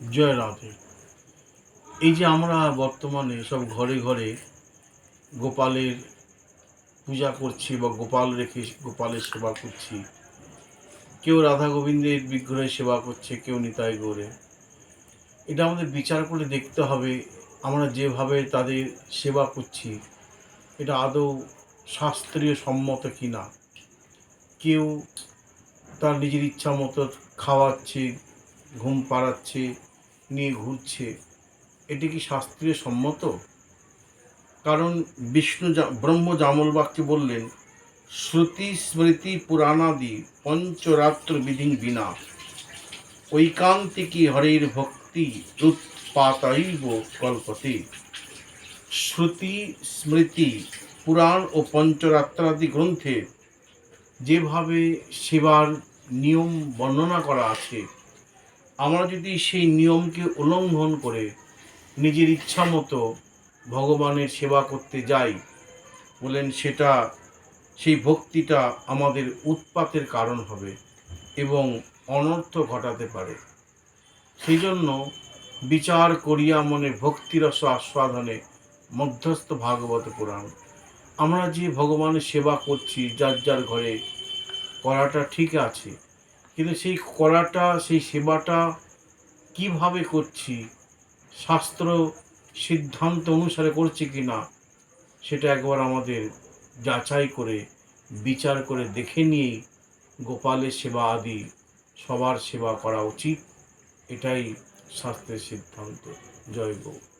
জয় রাধে। এই যে আমরা বর্তমানে সব ঘরে ঘরে গোপালের পূজা করছি বা গোপাল রেখে গোপালের সেবা করছি, কেউ রাধা গোবিন্দের বিগ্রহের সেবা করছে, কেউ নিতাই গড়ে এটা আমাদের বিচার করে দেখতে হবে, আমরা যেভাবে তাদের সেবা করছি, এটা আদৌ শাস্ত্রীয় সম্মত কি না কেউ তার নিজের ইচ্ছা মতো খাওয়াচ্ছে, ঘুম পাড়াচ্ছে নিয়ে ঘুরছে, এটি কি শাস্ত্রীয় সম্মত? কারণ বিষ্ণু ব্রহ্ম জামল বাক্যে বললেন, শ্রুতি স্মৃতি পুরাণাদি পঞ্চরাত্র বিধি বিনা। ঐকান্তিকী হরের ভক্তি উৎপাতৈব কল্পতে? শ্রুতি স্মৃতি পুরাণ ও পঞ্চরাত্রাদি গ্রন্থে যেভাবে সেবার নিয়ম বর্ণনা করা আছে আমরা যদি সেই নিয়মকে উল্লঙ্ঘন করে নিজের ইচ্ছা মতো ভগবানের সেবা করতে যাই, বলেন সেটা, সেই ভক্তিটা আমাদের উৎপাতের কারণ হবে এবং অনর্থ ঘটাতে পারে। সেই জন্য বিচার করিয়া মনে ভক্তিরস আস্বাদনে মধ্যস্থ ভাগবত পুরাণ। আমরা যে ভগবানের সেবা করছি, যার যার ঘরে করাটা ঠিক আছে কিন্তু সেই করাটা সেই সেবাটা কীভাবে করছি? শাস্ত্র সিদ্ধান্ত অনুসারে করছি কি না? সেটা একবার আমাদের যাচাই করে, বিচার করে দেখে নিয়েই গোপালের সেবা আদি সবার সেবা করা উচিত। এটাই শাস্ত্রের সিদ্ধান্ত। জয় গৌ।